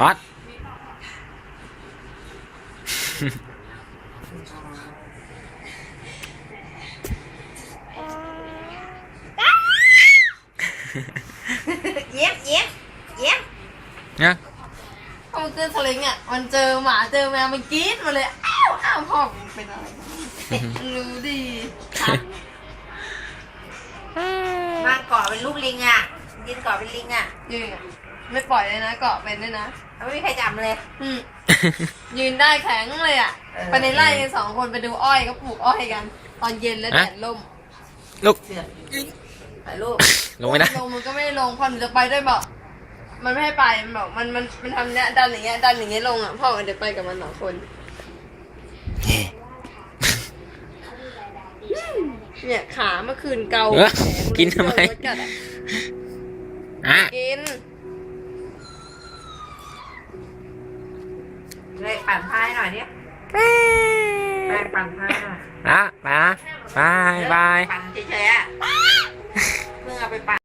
วัดเย็บเย็บเย็บเนี่ยพอมันขึ้นสลิงอะ มันเจอหมาเจอแมวมันกรี๊ดมาเลย อ้าวอ้าวพ่อมันเป็นอะไรรู้ดีมาเกาะเป็นลูกลิงอะ ยืนเกาะเป็นลิงอะยืนอะไม่ปล่อยเลยนะเกาะเป็นด้วยนะไม่มีใครจับเลย อืมยืนได้แข็งเลยอะเออ ไปในไร่กันสองคนไปดูอ้อยก็ปลูกอ้อยกัน ตอนเย็นแล้วแดดล่มลูกเสือกถ่ายรูปลงไม่ได้ลงมันก็ไม่ได้ลงพอหนูจะไปด้วยบอก มันไม่ให้ไปมันบอกมันมันมันทำเนี้ยดันอย่างเงี้ยดันอย่างเงี้ยลงอะพ่อมันเดี๋ยวไปกับมันสองคนเนี่ยขาเมื่อคืนเกาเออแขนกินทำไม โดรถกัดอะ อะ กิน เลยปั่นผ้าให้หน่อยดิแป้งปั่นผ้าหน่อยอะไปนะบายบาย ปั่นเฉยๆอะเพิ่งเอาไปปั่น